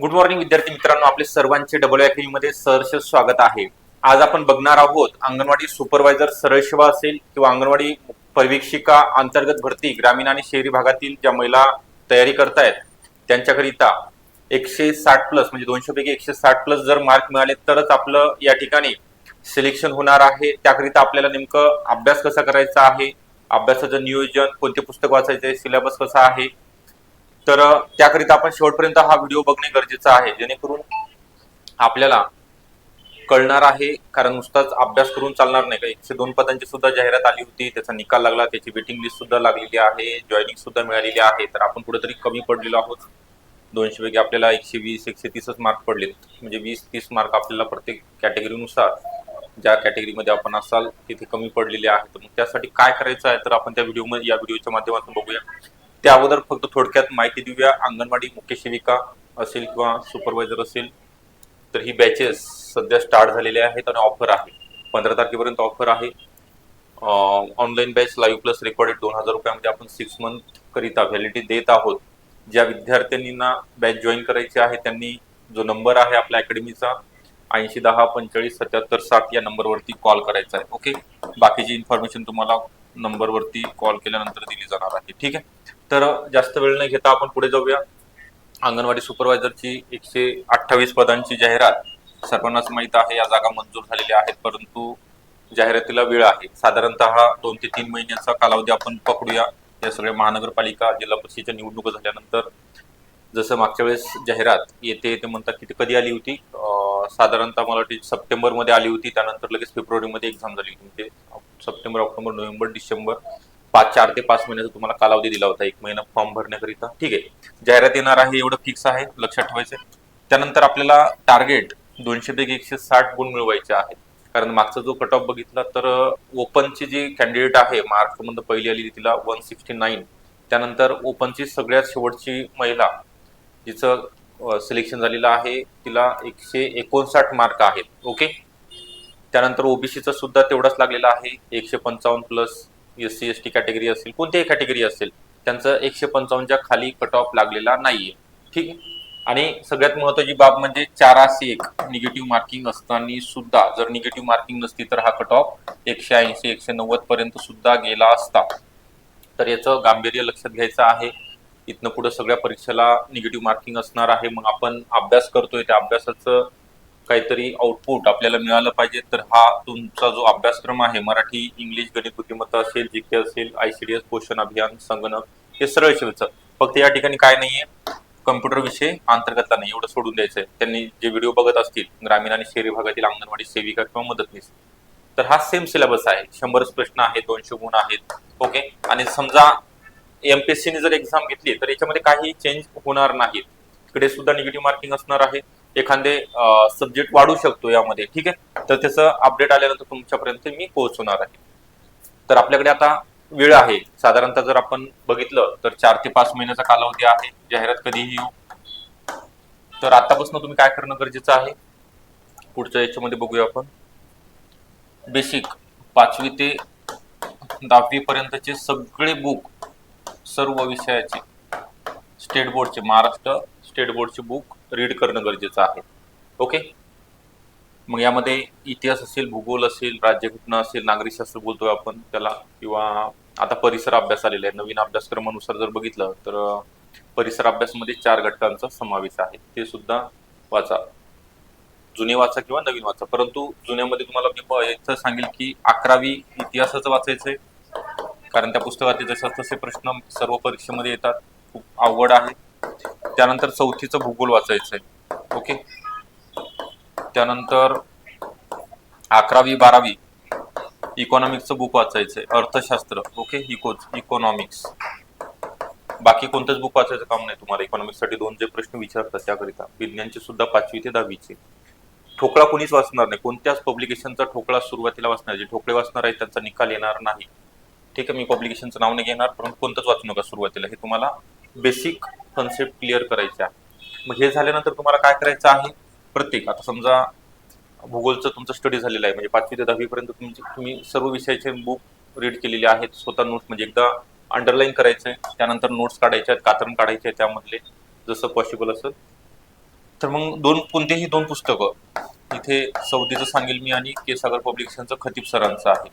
Good morning विद्यार्थी मित्रांनो. आपले सर्वांचे डबल अकॅडमी मध्ये सहर्ष स्वागत आहे. आज आपण बघणार आहोत अंगणवाडी सुपरवायझर सरळ सेवा असेल किंवा अंगणवाडी परिवीक्षिका अंतर्गत भरती ग्रामीण आणि शहरी भागातील ज्या महिला तयारी करतायत त्यांच्याकरिता एकशे साठ प्लस म्हणजे दोनशे पैकी एकशे साठ प्लस जर मार्क मिळाले तरच आपलं या ठिकाणी सिलेक्शन होणार आहे. त्याकरिता आपल्याला नेमकं अभ्यास कसा करायचा आहे? अभ्यासाचं नियोजन कोणते पुस्तक वाचायचे सिलेबस कसा आहे? तर त्याकरिता आपण शेवटपर्यंत हा व्हिडिओ बघणे गरजेचं आहे. जेणेकरून आपल्याला कळणार आहे कारण नुसताच अभ्यास करून चालणार नाही का? एकशे दोन पदांची सुद्धा जाहिरात आली होती त्याचा निकाल लागला त्याची वेटिंग लिस्ट सुद्धा लागलेली आहे जॉईनिंग सुद्धा मिळालेली आहे. तर आपण कुठेतरी कमी पडलेलो आहोत. दोनशे पैकी आपल्याला एकशे वीस एकशे तीसच मार्क पडले म्हणजे वीस तीस मार्क आपल्याला प्रत्येक कॅटेगरीनुसार ज्या कॅटेगरीमध्ये आपण असाल तिथे कमी पडलेले आहे तर मग त्यासाठी काय करायचं आहे तर आपण त्या व्हिडिओमध्ये या व्हिडिओच्या माध्यमातून बघूया. त्या अगोदर फक्त थोडक्यात माहिती देऊया. अंगणवाडी मुख्य सेविका असेल किंवा सुपरवायझर असेल तर ही बॅचेस सध्या स्टार्ट झालेले आहेत आणि ऑफर आहे. पंधरा तारखेपर्यंत ऑफर आहे. Online batch live plus recorded दोन हजार रुपयामध्ये आपण सिक्स मंथ करिता व्हॅलिडिटी देत आहोत. ज्या विद्यार्थ्यांना बॅच जॉईन करायची आहे त्यांनी जो नंबर आहे आपल्या अकॅडमीचा ऐंशी दहा पंचेचाळीस सत्याहत्तर सात या नंबरवरती कॉल करायचा आहे. ओके बाकीची इन्फॉर्मेशन तुम्हाला नंबरवरती कॉल केल्यानंतर दिली जाणार आहे. ठीक आहे? तर जास्त वेळ न घेता आपण पुढे जाऊया. अंगणवाडी सुपरवायझरची एकशे अठ्ठावीस पदांची जाहिरात सर्वांनाच माहीत आहे या जागा मंजूर झालेल्या आहेत परंतु जाहिरातीला वेळ आहे. साधारणतः दोन ते तीन महिन्याचा कालावधी आपण पकडूया. या सगळ्या महानगरपालिका जिल्हा परिषदेच्या निवडणुका झाल्यानंतर जसं मागच्या वेळेस जाहिरात येते ते म्हणतात की ती कधी आली होती? साधारणतः मला वाटते सप्टेंबरमध्ये आली होती. त्यानंतर लगेच फेब्रुवारीमध्ये एक्झाम झाली होती. म्हणजे सप्टेंबर ऑक्टोबर नोव्हेंबर डिसेंबर पाच चार ते पाच महिन्याचा तुम्हाला कालावधी दिला होता एक महिना फॉर्म भरण्याकरिता. ठीक आहे. जाहिरात येणार आहे एवढं फिक्स आहे लक्षात ठेवायचं त्यानंतर आपल्याला टार्गेट दोनशे पैकी एकशे साठ गुण मिळवायचे आहेत. कारण मागचा जो कट ऑफ बघितला तर ओपनची जी कॅन्डिडेट आहे महाराष्ट्रामध्ये पहिली आली तिला वन सिक्स्टी नाईन त्यानंतर ओपनची सगळ्यात शेवटची महिला जिचं सिलेक्शन झालेलं आहे तिला एकशे एकोणसाठ मार्क आहेत. ओके त्यानंतर ओबीसीचा सुद्धा तेवढाच लागलेला आहे एकशे पंचावन्न plus S C S T category असेल कोणतीही कॅटेगरी असेल त्यांचं एकशे पंचावन्नच्या खाली कट ऑफ लागलेला नाहीये. ठीक आहे? आणि सगळ्यात महत्वाची बाब म्हणजे चाराशे एक निगेटिव्ह मार्किंग असताना सुद्धा जर निगेटिव्ह मार्किंग नसती तर हा कट ऑफ एकशे ऐंशी एकशे नव्वद पर्यंत सुद्धा गेला असता. तर याचं गांभीर्य लक्षात घ्यायचं आहे. इथनं पुढे सगळ्या परीक्षेला निगेटिव्ह मार्किंग असणार आहे. मग आपण अभ्यास करतोय. त्या अभ्यासाचं काहीतरी आउटपुट आपल्याला मिळालं पाहिजे तर हा तुमचा जो अभ्यासक्रम आहे मराठी इंग्लिश गणित बुद्धिमत्ता असेल जी के असेल आयसीडीएस पोषण अभियान संगणक हे सरळ शिवचं फक्त या ठिकाणी काय नाहीये कम्प्युटर विषय अंतर्गतला नाही एवढं सोडून द्यायचं आहे त्यांनी जे व्हिडिओ बघत असतील ग्रामीण आणि शहरी भागातील अंगणवाडी सेविका किंवा मदतनीस तर हा सेम सिलेबस आहे. शंभरच प्रश्न आहेत दोनशे गुण आहेत ओके आणि समजा एमपीएससीने जर एक्झाम घेतली तर याच्यामध्ये काही चेंज होणार नाहीत. इकडे सुद्धा निगेटिव्ह मार्किंग असणार आहे. एखादे सब्जेक्ट वाढू शकतो यामध्ये ठीक आहे? तर त्याचं अपडेट आल्यानंतर तुमच्यापर्यंत मी पोहोचवणार आहे. तर आपल्याकडे आता वेळ आहे. साधारणतः जर आपण बघितलं तर चार ते पाच महिन्याचा कालावधी आहे. जाहिरात कधीही येऊ. तर आतापासून तुम्ही काय करणं गरजेचं आहे? पुढच्या याच्यामध्ये बघूया आपण. बेसिक पाचवी ते दहावी पर्यंतचे सगळे बुक सर्व विषयाचे स्टेट बोर्डचे महाराष्ट्र स्टेट बोर्डचे बुक रीड करणं गरजेचं आहे. ओके मग यामध्ये इतिहास असेल भूगोल असेल राज्यघटना असेल नागरिकशास्त्र बोलतोय आपण त्याला किंवा आता परिसर अभ्यास आलेला आहे. नवीन अभ्यासक्रमानुसार जर बघितलं तर परिसर अभ्यासमध्ये चार घटकांचा समावेश आहे. ते सुद्धा वाचा. जुने वाचा किंवा नवीन वाचा. परंतु जुन्यामध्ये तुम्हाला मी इथं सांगेल की अकरावी इतिहासाचं वाचायचंय. कारण त्या पुस्तकातले जसे तसे प्रश्न सर्व परीक्षेमध्ये येतात खूप अवघड आहे. त्यानंतर चौथीचं भूगोल वाचायचंय. ओके? त्यानंतर अकरावी बारावी इकॉनॉमिक्सचं बुक वाचायचंय. अर्थशास्त्र. ओके? इकोच इकॉनॉमिक्स बाकी कोणतंच बुक वाचायचं काम नाही तुम्हाला. इकॉनॉमिक्ससाठी दोन जे प्रश्न विचारतात त्याकरिता. विज्ञानचे सुद्धा पाचवी ते दहावीचे. ठोकळा कोणीच वाचणार नाही. कोणत्याच पब्लिकेशनचा ठोकळा सुरुवातीला वाचणार जे ठोकळे वाचणार आहे त्यांचा निकाल येणार नाही. ठीक आहे मी पब्लिकेशनचं नाव नाही घेणार परंतु कोणतंच वाचू नका सुरुवातीला. हे तुम्हाला बेसिक कन्सेप्ट क्लिअर करायचे आहे. मग हे झाल्यानंतर तुम्हाला काय करायचं आहे? प्रत्येक आता समजा भूगोलचं तुमचं स्टडी झालेलं आहे म्हणजे पाचवी ते दहावीपर्यंत तुमची तुम्ही सर्व विषयाचे बुक रीड केलेले आहेत स्वतः नोट्स म्हणजे एकदा अंडरलाईन करायचंय त्यानंतर नोट्स काढायच्या आहेत कातरण काढायचे आहेत त्यामधले जसं पॉसिबल असेल. तर मग दोन कोणतेही दोन पुस्तकं इथे सौदीचं सांगेल मी आणि केसागर पब्लिकेशनचं खतीब सरांचं आहे.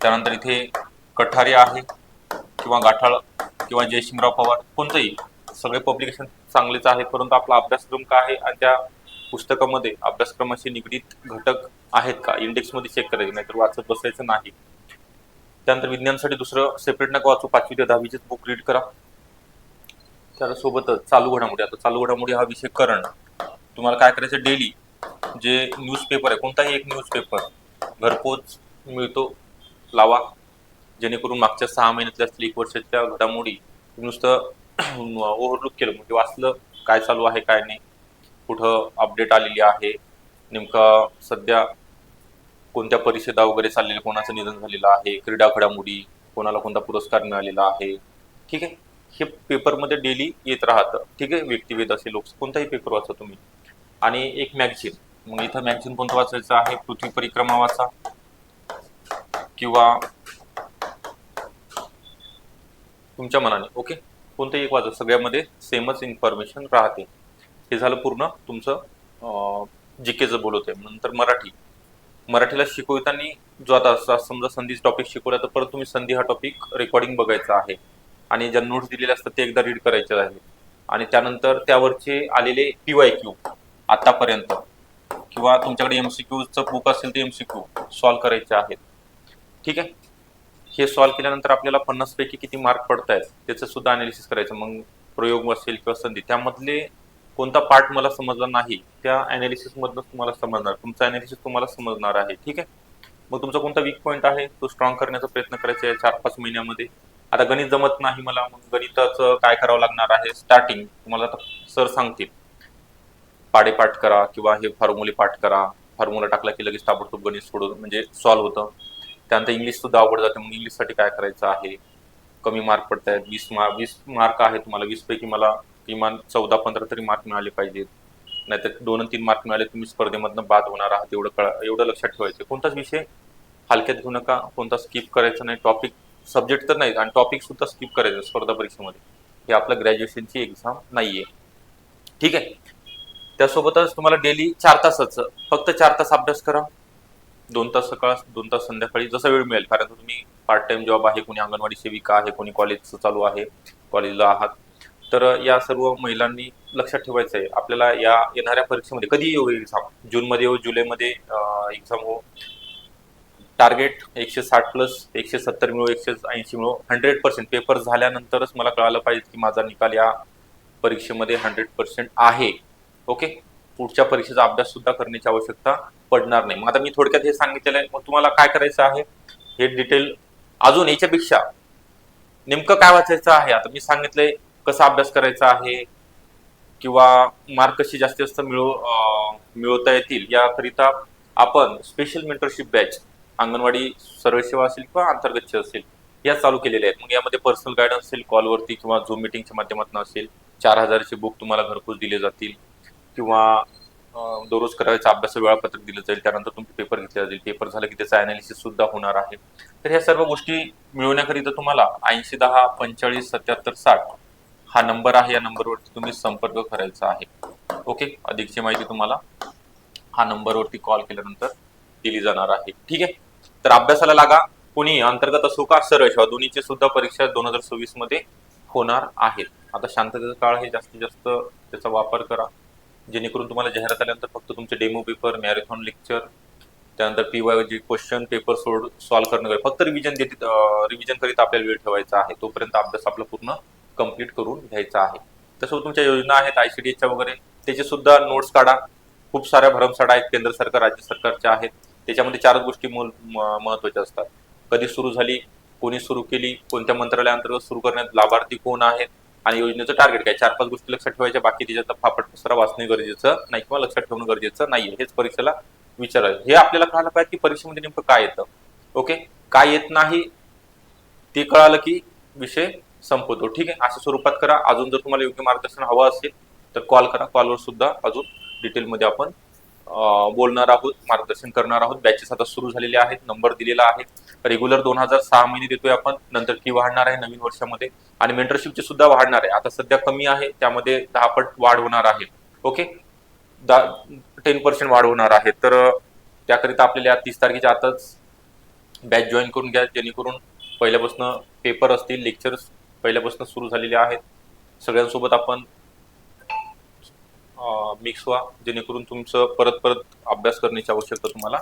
त्यानंतर इथे कठारे आहे किंवा गाठाळ किंवा जयसिंगराव पवार कोणतंही सगळे पब्लिकेशन चांगलेच आहेत परंतु आपला अभ्यासक्रम काय आहे आणि त्या पुस्तकामध्ये अभ्यासक्रमाशी निगडीत घटक आहेत का? इंडेक्समध्ये चेक करायचे नाहीतर वाचत बसायचं नाही. त्यानंतर विज्ञानसाठी दुसरं सेपरेट नका वाचू पाचवी ते दहावीचेच बुक रीड करा. त्यासोबतच चालू घडामोडी. आता चालू घडामोडी हा विषय करण. तुम्हाला काय करायचं डेली जे न्यूजपेपर आहे कोणताही एक न्यूजपेपर घरपोच मिळतो लावा. जेणेकरून मागच्या सहा महिन्यातल्या असतील एक वर्षाच्या घडामोडी नुसतं ओव्हरलुक केलं. म्हणजे वाचलं काय चालू आहे काय नाही. कुठं अपडेट आलेली आहे? नेमका सध्या कोणत्या परिषदा वगैरे चाललेल्या कोणाचं निधन झालेलं आहे? क्रीडा घडामोडी कोणाला कोणता पुरस्कार मिळालेला आहे? ठीक आहे. हे पेपरमध्ये डेली येत राहतं. ठीक आहे. व्यक्तिवेद असे लोक कोणताही पेपर वाचा तुम्ही. आणि एक मॅगझिन मग इथं मॅगझिन कोणतं वाचायचं आहे? पृथ्वी परिक्रमा वाचा किंवा तुमच्या मनाने ओके? कोणतंही एक वाचा सगळ्यामध्ये सेमच इन्फॉर्मेशन राहते. हे झालं पूर्ण. तुमचं जीकेचं बोलत आहे नंतर मराठी. मराठीला शिकवताना जो आता समजा संधीच टॉपिक शिकवला तर परत तुम्ही संधी हा टॉपिक रेकॉर्डिंग बघायचा आहे. आणि ज्या नोट्स दिलेले असतात ते एकदा रीड करायचे आहे आणि त्यानंतर त्यावरचे आलेले पी वाय क्यू आतापर्यंत. किंवा तुमच्याकडे एमसीक्यूचं बुक असेल ते एमसीक्यू सॉल्व्ह करायचे आहेत. ठीक आहे? हे सॉल्व्ह केल्यानंतर आपल्याला पन्नास पैकी किती मार्क पडत आहेत त्याचं सुद्धा अनालिसिस करायचं. मग प्रयोग असेल किंवा संधी त्यामधले कोणता पार्ट मला समजला नाही त्या अनालिसिस मधनं तुम्हाला समजणार. तुमचा अनालिसिस तुम्हाला समजणार आहे. ठीक आहे? मग तुमचा कोणता वीक पॉईंट आहे तो स्ट्रॉंग करण्याचा प्रयत्न करायचा आहे चार पाच महिन्यामध्ये. आता गणित जमत नाही मला मग गणिताचं काय करावं लागणार आहे? स्टार्टिंग तुम्हाला आता सर सांगतील. पाडे पाठ करा किंवा हे फॉर्म्युले पाठ करा. फॉर्म्युला टाकला की लगेच ताबडतोब गणित सोडून म्हणजे सॉल्व्ह होतं. त्यानंतर इंग्लिश सुद्धा अवघड जाते. मग इंग्लिशसाठी काय करायचं आहे? कमी मार्क पडत आहेत वीस मार्क वीस मार्क आहे तुम्हाला. वीस पैकी मला किमान चौदा पंधरा तरी मार्क मिळाले पाहिजेत. नाहीतर दोन तीन मार्क मिळाले तुम्ही स्पर्धेमधनं बाद होणार आहात. एवढं कळा एवढं लक्षात ठेवायचं. कोणताच विषय हलक्यात घेऊ नका. कोणता स्किप करायचा नाही. टॉपिक सब्जेक्ट तर नाही आणि टॉपिक सुद्धा स्किप करायचं. स्पर्धा परीक्षेमध्ये. हे आपलं ग्रॅज्युएशनची एक्झाम नाहीये. ठीक आहे? त्यासोबतच तुम्हाला डेली चार तासाचं. फक्त चार तास अभ्यास करा. दोन तास सकाळ दोन तास संध्याकाळी जसा वेळ मिळेल. कारण तुम्ही पार्ट टाइम जॉब आहे कोणी अंगणवाडी सेविका आहे कोणी कॉलेजचं चालू आहे कॉलेजला आहात. तर या सर्व महिलांनी लक्षात ठेवायचं आहे. आपल्याला या येणाऱ्या परीक्षेमध्ये कधी येऊ एक्झाम जूनमध्ये हो जुलैमध्ये एक्झाम हो. टार्गेट एकशे साठ प्लस एकशे सत्तर मिळो एकशे ऐंशी मिळो. हंड्रेड पर्सेंट पेपर झाल्यानंतरच मला कळालं पाहिजे की माझा निकाल या परीक्षेमध्ये हंड्रेड पर्सेंट आहे. ओके पुढच्या परीक्षेचा अभ्यास सुद्धा करण्याची आवश्यकता पडणार नाही. मग आता मी थोडक्यात हे सांगितलेलं आहे. मग तुम्हाला काय करायचं आहे? हे डिटेल अजून याच्यापेक्षा नेमकं काय वाचायचं आहे? आता मी सांगितलंय कसा अभ्यास करायचा आहे किंवा मार्क कसे जास्तीत जास्त मिळव मिळवता येतील याकरिता आपण स्पेशल मेंटरशिप बॅच अंगणवाडी सर्व सेवा असेल किंवा अंतर्गतचे असेल या चालू केलेल्या आहेत. मग यामध्ये पर्सनल गायडन्स असेल कॉलवरती किंवा झूम मिटिंगच्या माध्यमातून असेल चार हजारचे बुक तुम्हाला घरपोच दिले जातील किंवा दररोज करायचं अभ्यास वेळापत्रक दिलं जाईल त्यानंतर तुमचे पेपर घेतले जातील. पेपर झालं की त्याचं अनालिसिस सुद्धा होणार आहे. तर ह्या सर्व गोष्टी मिळवण्याकरिता तुम्हाला ऐंशी दहा पंचेचाळीस सत्याहत्तर साठ हा नंबर आहे. या नंबरवरती तुम्ही संपर्क करायचा आहे. ओके अधिकची माहिती तुम्हाला हा नंबरवरती कॉल केल्यानंतर दिली जाणार आहे. ठीक आहे? तर अभ्यासाला लागा. कोणी अंतर्गत असो का सरळ शिवा दोन्हीची सुद्धा परीक्षा दोन हजार सव्वीसमध्ये होणार आहेत. आता शांततेचा काळ हे जास्तीत जास्त त्याचा वापर करा. जेणेकरून तुम्हाला जाहिरात आल्यानंतर फक्त तुमचे डेमो पेपर मॅरेथॉन लेक्चर त्यानंतर P Y J question paper सोड सॉल्व्ह करणं फक्त रिव्हिजन देते रिव्हिजन करीत आपल्याला वेळ ठेवायचा आहे. तोपर्यंत अभ्यास आपला पूर्ण कंप्लीट करून घ्यायचा आहे. तसं तुमच्या योजना आहेत आयसीडीएसच्या वगैरे. त्याचे सुद्धा नोट्स काढा. खूप साऱ्या भरमसाठ आहेत. केंद्र सरकार राज्य सरकारच्या आहेत. त्याच्यामध्ये चारच गोष्टी मूल म- महत्त्वाच्या असतात. कधी सुरू झाली कोणी सुरू केली कोणत्या मंत्रालयाअंतर्गत सुरू करण्यात लाभार्थी कोण आहेत? आणि योजनेचं टार्गेट काय? चार पाच गोष्टी लक्षात ठेवायच्या बाकी त्याच्यात फापट पसरा वाचणे गरजेचं नाही किंवा लक्षात ठेवणं गरजेचं नाही हेच परीक्षेला विचारायचं. हे आपल्याला कळायला पाहिजे की परीक्षेमध्ये नेमकं काय येतं. ओके? काय येत नाही ते कळालं की विषय संपवतो ठीक आहे? अशा स्वरूपात करा. अजून जर तुम्हाला योग्य मार्गदर्शन हवं असेल तर कॉल करा. कॉलवर सुद्धा अजून डिटेलमध्ये आपण बोलणार आहोत मार्गदर्शन करणार आहोत. बॅचेस आता सुरू झालेले आहेत नंबर दिलेला आहे. रेग्युलर दोन हजार सहा महिने देतोय आपण. नंतर की वाढणार आहे नवीन वर्षामध्ये. आणि मेंटरशिपची सुद्धा वाढणार आहे. आता सध्या कमी आहे त्यामध्ये दहा पट वाढ होणार आहे. ओके टेन पर्सेंट वाढ होणार आहे. तर त्याकरिता आपल्याला तीस तारखेच्या आताच बॅच जॉईन करून घ्या. जेणेकरून पहिल्यापासून पेपर असतील लेक्चर्स पहिल्यापासून सुरू झालेले आहेत. सगळ्यांसोबत आपण मिक्स व्हा. जेणेकरून तुमचं परत परत अभ्यास करण्याची आवश्यकता तुम्हाला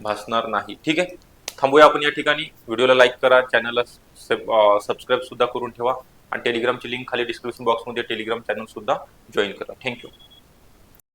भासणार नाही. ठीक आहे? थांबूया आपण या ठिकाणी. व्हिडिओला लाईक करा. चॅनलला सबस्क्राईब सुद्धा करून ठेवा. आणि टेलिग्रामची लिंक खाली डिस्क्रिप्शन बॉक्समध्ये टेलिग्राम चॅनल सुद्धा जॉईन करा. Thank you